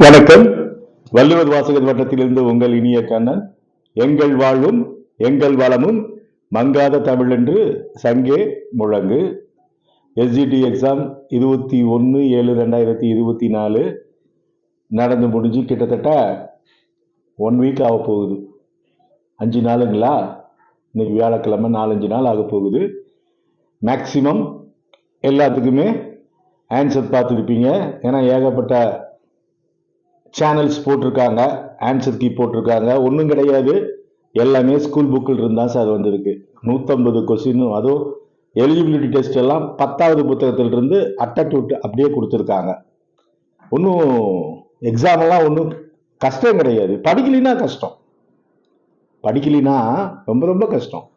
வணக்கம். வள்ளுவர் வாசகர் வட்டத்திலிருந்து உங்கள் இனிய கண்ணன் எங்கள் வாழ்வும் எங்கள் வளமும் மங்காத தமிழ் என்று சங்கே முழங்கு. எஸ்ஜிடி எக்ஸாம் இருபத்தி ஒன்று ஏழு ரெண்டாயிரத்தி இருபத்தி நாலு நடந்து முடிஞ்சு கிட்டத்தட்ட ஒன் வீக் ஆக போகுது. அஞ்சு நாளுங்களா? இன்னைக்கு வியாழக்கிழமை நாலஞ்சு நாள் ஆக போகுது. மேக்சிமம் எல்லாத்துக்குமே ஆன்சர் பார்த்துருப்பீங்க. ஏன்னா ஏகப்பட்ட சேனல்ஸ் போட்டிருக்காங்க ஆன்சர் கீ போட்டிருக்காங்க. ஒன்றும் கிடையாது. எல்லாமே ஸ்கூல் புக்கில் இருந்தால் சார் வந்திருக்கு. நூற்றம்பது கொஸ்டினும் அதுவும் எலிஜிபிலிட்டி டெஸ்ட் எல்லாம் பத்தாவது புத்தகத்திலிருந்து அட்டட்யூட் அப்படியே கொடுத்துருக்காங்க. ஒன்றும் எக்ஸாமெல்லாம் ஒன்றும் கஷ்டம் கிடையாது. படிக்கலைன்னா கஷ்டம். படிக்கலைன்னா ரொம்ப ரொம்ப கஷ்டம்.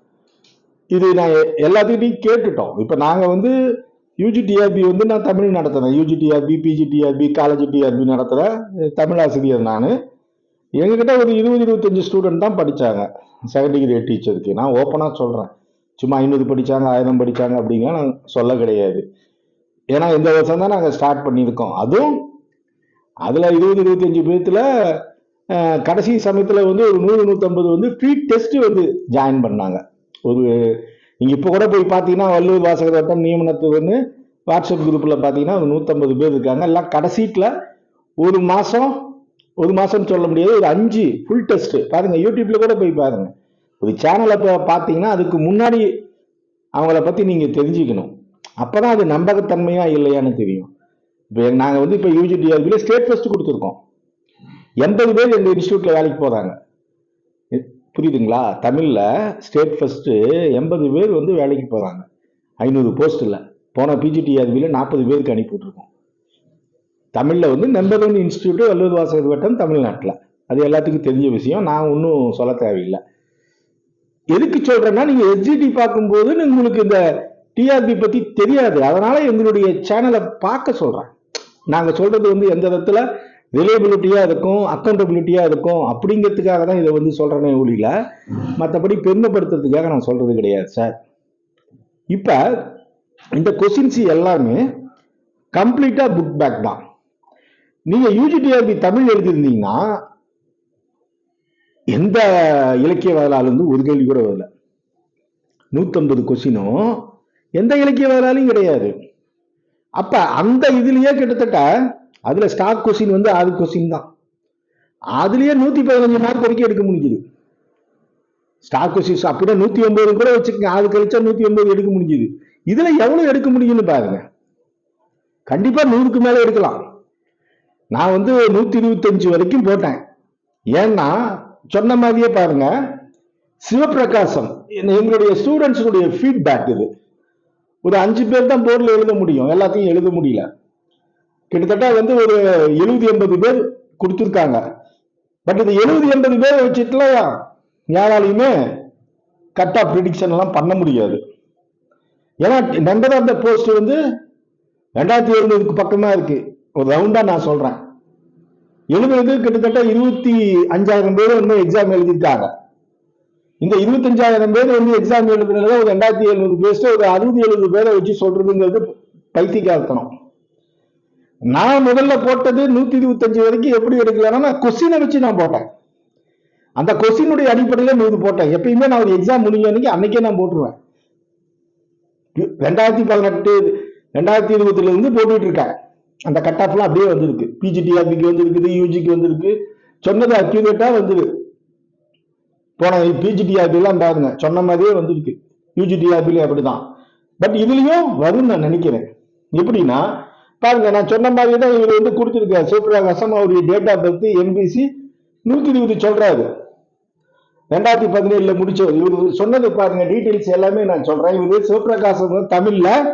இது நான் எ- எல்லாத்துக்கிட்டையும் கேட்டுட்டோம். இப்போ நாங்கள் வந்து யூஜி டிஆர்பி வந்து நான் தமிழ் நடத்துகிறேன் UG TRB PG TRB college TRB நடத்துகிறேன் தமிழ் ஆசிரியர் நான். எங்ககிட்ட ஒரு இருபது இருபத்தஞ்சி ஸ்டூடெண்ட் தான் படித்தாங்க செகண்ட் டிகிரி டீச்சருக்கு நான் ஓப்பனாக சொல்கிறேன் சும்மா ஐநூறு படித்தாங்க ஆயிரம் படித்தாங்க அப்படிங்க நான் சொல்ல கிடையாது. ஏன்னா இந்த வருஷம் தான் நாங்கள் ஸ்டார்ட் பண்ணியிருக்கோம். அதுவும் அதில் இருபது இருபத்தஞ்சி பேர்த்தில் கடைசி சமயத்தில் வந்து ஒரு நூறு நூற்றம்பது வந்து ஃப்ரீ டெஸ்ட்டு வந்து ஜாயின் பண்ணாங்க. ஒரு நீங்கள் இப்போ கூட போய் பார்த்தீங்கன்னா வள்ளுவர் வாசகர் வட்டம் நியமனத்துவன்னு வாட்ஸ்அப் குரூப்பில் பார்த்தீங்கன்னா ஒரு நூற்றம்பது பேர் இருக்காங்க. எல்லாம் கடைசீட்டில் ஒரு மாதம் ஒரு மாதம்னு சொல்ல முடியாது ஒரு அஞ்சு ஃபுல் டெஸ்ட்டு பாருங்கள் யூடியூப்பில் கூட போய் பாருங்கள் ஒரு சேனலை இப்போ பார்த்தீங்கன்னா அதுக்கு முன்னாடி அவங்கள பற்றி நீங்கள் தெரிஞ்சுக்கணும். அப்போ தான் அது நம்பகத்தன்மையாக இல்லையான்னு தெரியும். இப்போ நாங்கள் வந்து இப்போ யூஜிடிஆர்பியில் ஸ்டேட் ஃபஸ்ட்டு கொடுத்துருக்கோம். எண்பது பேர் எங்கள் இன்ஸ்டியூட்டில் வேலைக்கு போகிறாங்க புரியுதுங்களா? தமிழில் ஸ்டேட் ஃபஸ்ட்டு எண்பது பேர் வந்து வேலைக்கு போகிறாங்க ஐநூறு போஸ்ட்டில் போன பிஜிடிஆர்பியில் நாற்பது பேருக்கு அனுப்பி விட்ருக்கோம் தமிழில் வந்து number one institute Valluvar Vasagar Vattam தமிழ்நாட்டில். அது எல்லாத்துக்கும் தெரிஞ்ச விஷயம். நான் ஒன்றும் சொல்ல தேவையில்லை. எதுக்கு சொல்கிறேன்னா நீங்கள் எஸ்ஜிடி பார்க்கும்போது உங்களுக்கு இந்த டிஆர்பி பற்றி தெரியாது. அதனால் எங்களுடைய சேனலை பார்க்க சொல்கிறேன் நாங்கள் சொல்கிறது வந்து எந்த விதத்தில் ரிலேபிலிட்டியாக இருக்கும் அக்கௌண்டபிலிட்டியாக இருக்கும். அப்படிங்கிறதுக்காக தான் இதை வந்து சொல்கிறேனே ஒழியில். மற்றபடி பெருமைப்படுத்துறதுக்காக நான் சொல்கிறது கிடையாது சார் இப்போ இந்த கொஸ்டின்ஸ் எல்லாமே கம்ப்ளீட்டாக புக் பேக் தான். நீங்கள் யூஜிடிஆர்பி தமிழ் எழுதியிருந்தீங்கன்னா எந்த இலக்கிய வரலாறுலேருந்து ஒரு கேள்வி கூட வரல. நூற்றம்பது கொஸ்டினும் எந்த இலக்கிய வரலாறுலையும் கிடையாது. அப்ப அந்த இதுலயே கிட்டத்தட்ட அதுல ஸ்டாக் கொஸ்டின் வந்து ஆறு கொஸ்டின் தான். அதுலயே நூத்தி பதினஞ்சு மார்க் வரைக்கும் எடுக்க முடிஞ்சுது. ஸ்டாக் கொஸ்டின் அப்படியே நூத்தி ஒன்பது கூட வச்சுக்கோங்க. ஆறு கழிச்சா நூத்தி ஒன்பது எடுக்க முடிஞ்சுது. இதுல எவ்வளவு எடுக்க முடியும்னு பாருங்க. கண்டிப்பா நூறுக்கு மேல எடுக்கலாம். நான் வந்து நூத்தி இருபத்தஞ்சு வரைக்கும் போட்டேன். ஏன்னா சொன்ன மாதிரியே பாருங்க சிவபிரகாசம் எங்களுடைய ஸ்டூடெண்ட்ஸுடைய ஃபீட்பேக் இது. ஒரு அஞ்சு பேர் தான் போர்டில் எழுத முடியும். எல்லாத்தையும் எழுத முடியல. கிட்டத்தட்ட வந்து ஒரு எழுபது எண்பது பேர் கொடுத்துருக்காங்க. பட் இந்த எழுபது எண்பது பேர் வச்சுட்டுலாம் யாராலையுமே கரெக்டாக ப்ரிடிக்ஷன் எல்லாம் பண்ண முடியாது. ஏன்னா நம்பர் ஆஃப் த போஸ்ட் வந்து ரெண்டாயிரத்தி எழுநூறுக்கு பக்கமாக இருக்கு. ஒரு ரவுண்டாக நான் சொல்கிறேன் எழுதுறது கிட்டத்தட்ட இருபத்தி அஞ்சாயிரம் பேர் வந்து எக்ஸாம் எழுதியிருக்காங்க. இந்த இருபத்தஞ்சாயிரம் பேர் வந்து எக்ஸாம் எழுதுனதுல ஒரு ரெண்டாயிரத்தி எழுநூறு பேஸ்ட் ஒரு அறுபது எழுபது பேரை வச்சு சொல்றதுங்கிறது பைத்தியக்காரத்தனம் நான் முதல்ல போட்டது நூத்தி இருபத்தஞ்சு வரைக்கும் எப்படி எடுக்கலன்னா கொஸ்டினை வச்சு நான் போட்டேன். அந்த கொஸ்டினுடைய அடிப்படையில நூறு போட்டேன். எப்பயுமே நான் ஒரு எக்ஸாம் முடிஞ்ச அன்னைக்கு அன்னைக்கே நான் போட்டுருவேன். ரெண்டாயிரத்தி பதினெட்டு ரெண்டாயிரத்தி இருபதுல இருந்து போட்டுட்டு இருக்கேன். அந்த கட் ஆஃப்லாம் அப்படியே வந்திருக்கு. பிஜிடிஆர்பிக்கு வந்திருக்குது யூஜிக்கு வந்திருக்கு. சொன்னது அக்யூரேட்டா வந்துருக்கு போன பிஜிடிஆர்பி எல்லாம் பாருங்க. சொன்ன மாதிரியே வந்திருக்கு. யூஜிடிஆர்பிலையும் அப்படிதான். பட் இதுலயும் வரும்னு நான் நினைக்கிறேன். எப்படின்னா பாருங்க நான் சொன்ன மாதிரி தான் இவர் வந்து கொடுத்துருக்காரு. சிவபிரகாசம் அவருடைய டேட் ஆஃப் பர்த் எம்பிசி நூத்தி இருபது சொல்றாரு. ரெண்டாயிரத்தி பதினேழுல முடிச்சவர். இவர் சொன்னது பாருங்க டீட்டெயில்ஸ் எல்லாமே நான் சொல்றேன். இவர் சிவபிரகாசம் தமிழ்ல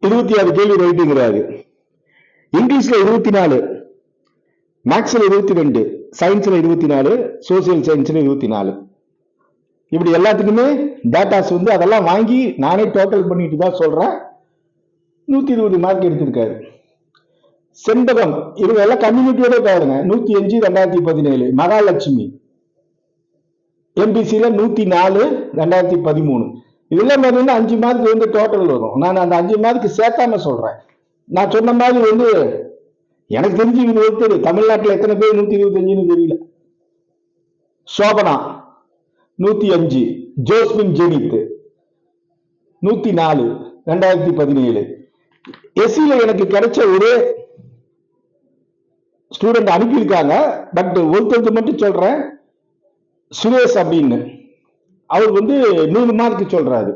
இருபத்தி ஆறு கேள்வி ரைட்டுங்கிறாரு. இங்கிலீஷ்ல இருபத்தி நாலு. மேக்ஸ்ல இருபத்தி ரெண்டு. சயின்ஸில் இருபத்தி நாலு சோசியல் சயின்ஸில் இருபத்தி நாலு. இப்படி எல்லாத்துக்குமே டேட்டாஸ் வந்து அதெல்லாம் வாங்கி நானே டோட்டல் பண்ணிட்டு தான் சொல்கிறேன் நூற்றி இருபது மார்க் எடுத்திருக்காரு. செண்பகம் இவங்க எல்லாம் கம்யூனிட்டியோட பாருங்க. நூற்றி அஞ்சு ரெண்டாயிரத்தி பதினேழு. மகாலட்சுமி. எம்பிசியில் நூற்றி நாலு ரெண்டாயிரத்தி பதிமூணு. இதெல்லாம் பார்த்தீங்கன்னா அஞ்சு மார்க் வந்து டோட்டல் வரும். நான் அந்த அஞ்சு மார்க் சேர்த்தாம சொல்கிறேன் நான் சொன்ன மாதிரி வந்து எனக்கு தெரிஞ்சு இது ஒருத்தர். தமிழ்நாட்டில் எத்தனை பேர்? நூத்தி இருபத்தஞ்சுன்னு தெரியல. சோபனா நூத்தி அஞ்சு. ஜோஸ்மின் ஜெனித் நூத்தி நாலு. ரெண்டாயிரத்தி பதினேழு. எஸ்சியில எனக்கு கிடைச்ச ஒரே ஸ்டூடெண்ட் அனுப்பியிருக்காங்க. பட் ஒருத்தருக்கு மட்டும் சொல்றேன். சுரேஷ் அப்படின்னு அவர் வந்து நூறு மார்க் சொல்றாரு.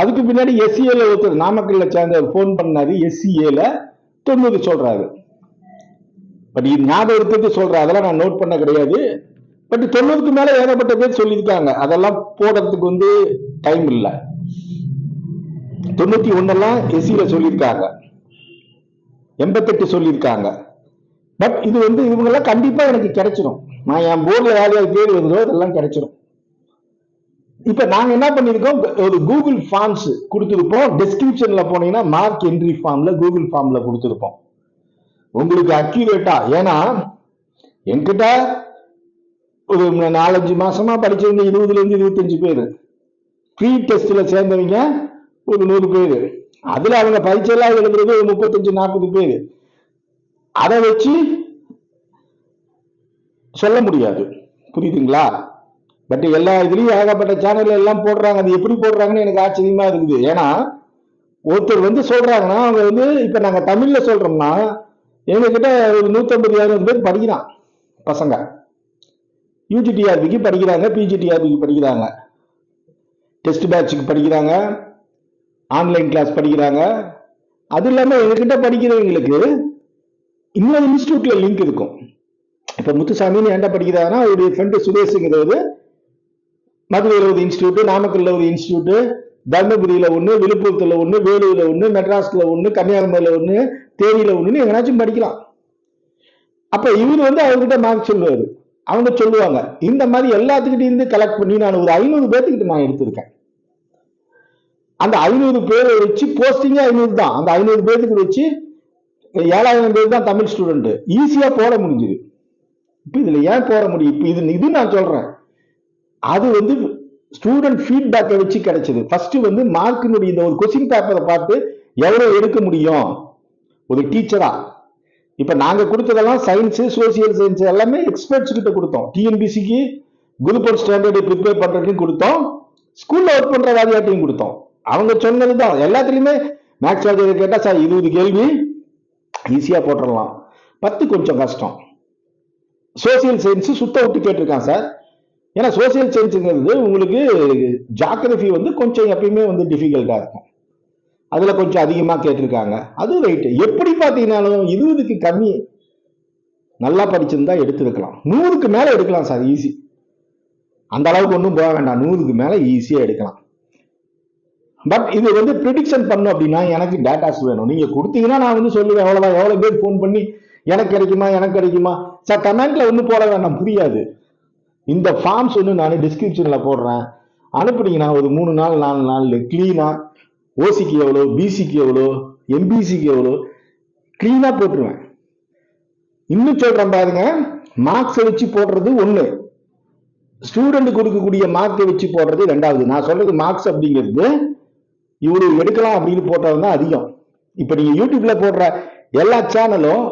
அதுக்கு பின்னாடி எஸ்சிஏல ஒருத்தர் நாமக்கல்ல சேர்ந்தவர் ஃபோன் பண்ணாரு எஸ்சிஏல தொண்ணூறு சொல்றாரு. பட் இது ஞாபகத்துக்கு சொல்றேன் அதெல்லாம் நான் நோட் பண்ண கிடையாது. பட் தொண்ணூறுக்கு மேல ஏகப்பட்ட பேர் சொல்லியிருக்காங்க. அதெல்லாம் போடுறதுக்கு வந்து டைம் இல்லை. தொண்ணூத்தி ஒன்னெல்லாம் எஸ்சியில சொல்லியிருக்காங்க. எண்பத்தெட்டு சொல்லியிருக்காங்க. பட் இது வந்து இவங்கெல்லாம் கண்டிப்பா எனக்கு கிடைச்சிடும் நான் என் போர்டில் யார் யார் பேர் வருதோ அதெல்லாம் கிடைச்சிடும் இப்ப நாங்க என்ன பண்ணிருக்கோம்? ஒரு கூகுள் ஃபார்ம்ஸ் கொடுத்துருப்போம். டிஸ்கிரிப்ஷன்ல போனீங்கன்னா மார்க் என்ட்ரி ஃபார்ம்ல கூகுள் ஃபார்ம்ல கொடுத்துருப்போம். உங்களுக்கு அக்யூரேட்டா ஏன்னா என்கிட்ட ஒரு நாலஞ்சு மாசமா படிச்சவங்க இருபதுல இருந்து இருபத்தஞ்சு பேர். ப்ரீ டெஸ்ட்ல சேர்ந்தவங்க ஒரு நூறு பேர். அதுல அவங்க பரீட்சையெல்லாம் எழுதுறது ஒரு முப்பத்தஞ்சு நாற்பது பேர். அதை வச்சு சொல்ல முடியாது. புரியுதுங்களா? பட் எல்லா இதுலயும் ஏகப்பட்ட சேனல் எல்லாம் போடுறாங்க. அது எப்படி போடுறாங்கன்னு எனக்கு ஆச்சரியமா இருக்குது. ஏன்னா ஒருத்தர் வந்து சொல்றாங்கன்னா அவங்க வந்து இப்ப நாங்க தமிழ்ல சொல்றோம்னா எங்ககிட்ட ஒரு நூத்தம்பது இருநூறு பேர் படிக்கிறான் பசங்க. யூஜிடிஆர்பிக்கு படிக்கிறாங்க பிஜிடிஆர்பிக்கு படிக்கிறாங்க. டெஸ்ட் பேட்சுக்கு படிக்கிறாங்க. ஆன்லைன் கிளாஸ் படிக்கிறாங்க. அது இல்லாம எங்ககிட்ட படிக்கிறவங்களுக்கு இன்னொரு இன்ஸ்டியூட்ல லிங்க் இருக்கும். இப்ப முத்துசாமின்னு ஏன்டா படிக்கிறாங்கன்னா அவருடைய ஃப்ரெண்டு சுரேஷுங்கிறவர் மதுரையில் ஒரு இன்ஸ்டியூட் நாமக்கல்ல ஒரு இன்ஸ்டியூட்டு தர்மபுரியில ஒன்று விழுப்புரத்தில் ஒன்று வேலூரில் ஒன்று மெட்ராஸ்ல ஒன்று கன்னியாகுமரியில ஒன்று தேனியில் ஒன்றுன்னு எங்கனாச்சும் படிக்கலாம். அப்போ இவர் வந்து அவர்கிட்ட மார்க் சொல்லுவார் அவங்க சொல்லுவாங்க இந்த மாதிரி எல்லாத்துக்கிட்டே இருந்து கலெக்ட் பண்ணி நான் ஒரு ஐநூறு பேர்த்துக்கிட்ட நான் எடுத்திருக்கேன். அந்த ஐநூறு பேரை வச்சு போஸ்டிங்கே ஐநூறு தான். அந்த ஐநூறு பேர்த்துக்கு வச்சு ஏழாயிரம் பேர் தான் தமிழ் ஸ்டூடெண்ட்டு ஈஸியாக போட முடிஞ்சுது. இப்போ இதில் ஏன் போட முடியும்? இப்போ இது இது நான் சொல்கிறேன் அது வந்து ஸ்டூடெண்ட் ஃபீட்பேக்கை வச்சு கிடைச்சது. ஃபர்ஸ்ட் வந்து மார்க்கினுடைய இந்த ஒரு கொஸ்டின் பேப்பரை பார்த்து எவ்வளோ எடுக்க முடியும்? ஒரு டீச்சரா இப்போ நாங்கள் கொடுத்ததெல்லாம் சயின்ஸு சோசியல் சயின்ஸ் எல்லாமே எக்ஸ்பர்ட்ஸ் கிட்ட கொடுத்தோம். டிஎன்பிசிக்கு குரூப் ஒன் ப்ரிப்பேர் பண்ணுறதுக்கும் கொடுத்தோம். ஸ்கூலில் ஒர்க் பண்ணுற வாரியாட்டையும் கொடுத்தோம். அவங்க சொன்னது தான் எல்லாத்துலேயுமே மேக்ஸ் வாத்தியார் கேட்டால் சார் இருபது கேள்வி. ஈஸியாக போட்டுடலாம் பத்து கொஞ்சம் கஷ்டம். சோசியல் சயின்ஸு சுத்த விட்டு கேட்டிருக்கான் சார். ஏன்னா சோசியல் சயின்ஸுங்கிறது உங்களுக்கு ஜாகிரபி வந்து கொஞ்சம் எப்பயுமே வந்து டிஃபிகல்ட்டாக இருக்கும். அதில் கொஞ்சம் அதிகமாக கேட்டிருக்காங்க. அது ரைட்டு எப்படி பார்த்தீங்கன்னாலும் இருபதுக்கு கம்மி நல்லா படிச்சிருந்தா எடுத்துருக்கலாம். நூறுக்கு மேலே எடுக்கலாம் சார் ஈஸி அந்த அளவுக்கு ஒன்றும் போக வேண்டாம். நூறுக்கு மேலே ஈஸியாக எடுக்கலாம். பட் இது வந்து ப்ரிடிக்ஷன் பண்ணும் அப்படின்னா எனக்கு டேட்டாஸ் வேணும். நீங்கள் கொடுத்தீங்கன்னா நான் வந்து சொல்லுவேன் எவ்வளோதான் எவ்வளோ பேர் ஃபோன் பண்ணி எனக்கு கிடைக்குமா எனக்கு கிடைக்குமா? சார் கமெண்ட்ல ஒன்றும் போட வேண்டாம். புரியாது. இந்த ஃபார்ம்ஸ் ஒன்று நான் டிஸ்கிரிப்ஷனில் போடுறேன். அனுப்புனீங்கன்னா ஒரு மூணு நாள் நாலு நாள் க்ளீனாக ஓசிக்கு எவ்வளோ பிசிக்கு எவ்வளோ எம்பிசிக்கு எவ்வளோ க்ளீனாக போட்டுருவேன். இன்னும் சொல்கிறேன் பாருங்க மார்க்ஸை வச்சு போடுறது ஒன்று ஸ்டூடெண்ட் கொடுக்கக்கூடிய மார்க்கை வச்சு போடுறது ரெண்டாவது. நான் சொல்றது மார்க்ஸ் அப்படிங்கிறது இவரு எடுக்கலாம் அப்படின்னு போட்டது தான் அதிகம். இப்போ நீங்கள் யூடியூப்ல போடுற எல்லா சேனலும்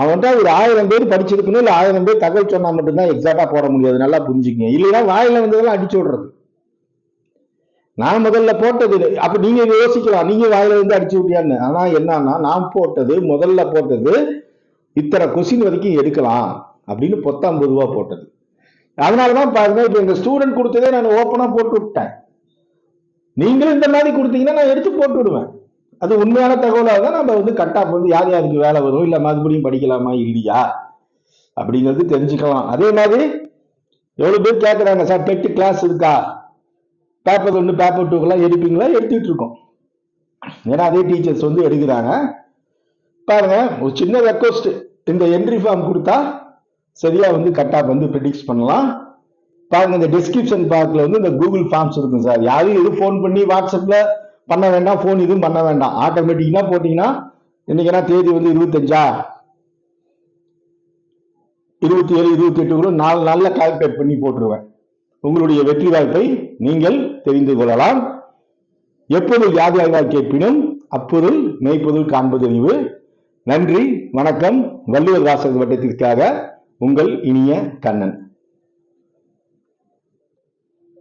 அவன்கிட்ட ஒரு ஆயிரம் பேர் படிச்சிருக்கணும் இல்லை ஆயிரம் பேர் தகவல் சொன்னால் மட்டும்தான் எக்ஸாக்டாக போட முடியாது. நல்லா புரிஞ்சுக்கங்க. இல்லைன்னா வாயில வந்ததெல்லாம் அடிச்சு விடுறது. நான் முதல்ல போட்டது அப்போ நீங்கள் யோசிக்கலாம். நீங்கள் வாயில் வந்து அடிச்சு விட்டியான்னு. ஆனால் என்னன்னா நான் போட்டது முதல்ல போட்டது இத்தனை கொஸ்டின் வரைக்கும் எடுக்கலாம் அப்படின்னு பத்தாம்பது ரூபா போட்டது. அதனாலதான் பாருங்க இப்போ எங்கள் ஸ்டூடெண்ட் கொடுத்ததே நான் ஓப்பனாக போட்டு விட்டேன். நீங்களும் இந்த மாதிரி கொடுத்தீங்கன்னா நான் எடுத்து போட்டு விடுவேன். அது உண்மையான தகவலாக தான் நம்ம வந்து கட் ஆஃப் வந்து யார் யாருக்கு வேலை வரும்? இல்லை மறுபடியும் படிக்கலாமா? இல்லையா? அப்படிங்கிறது தெரிஞ்சுக்கலாம். அதே மாதிரி எவ்வளோ பேர் கேட்குறாங்க சார் பெட்டு கிளாஸ் இருக்கா? பேப்பர் ஒன்று பேப்பர் டூக்கெல்லாம் எடுப்பீங்களா? எடுத்துட்டு இருக்கோம். ஏன்னா அதே டீச்சர்ஸ் வந்து எடுக்கிறாங்க. பாருங்க ஒரு சின்ன ரெக்வஸ்ட் இந்த என்ட்ரி ஃபார்ம் கொடுத்தா சரியா வந்து கட் ஆஃப் வந்து ப்ரிடிக்ஸ் பண்ணலாம். பாருங்க இந்த டிஸ்கிரிப்ஷன் பார்க்ல வந்து இந்த கூகுள் ஃபார்ம்ஸ் இருக்கும் சார். யாரும் எதுவும் ஃபோன் பண்ணி வாட்ஸ்அப்ல பண்ண வேண்டாம் ஃபோன் எதுவும் பண்ண வேண்டாம். ஆட்டோமேட்டிக்கா போட்டிங்கன்னா என்னைக்குன்னா தேதி வந்து இருபத்தஞ்சா? இருபத்தி ஏழு இருபத்தி எட்டு கூட நாலு நாளில் கால்குலேட் பண்ணி போட்டுருவேன். உங்களுடைய வெற்றி வாய்ப்பை நீங்கள் தெரிந்து கொள்ளலாம். எப்போது யாதி ஆய்வாய் கேட்பினும் அப்பொருள் மெய்ப்பொருள் காண்பதறிவு நன்றி வணக்கம். வள்ளுவர் வாசக வட்டத்திற்காக உங்கள் இனிய கண்ணன்.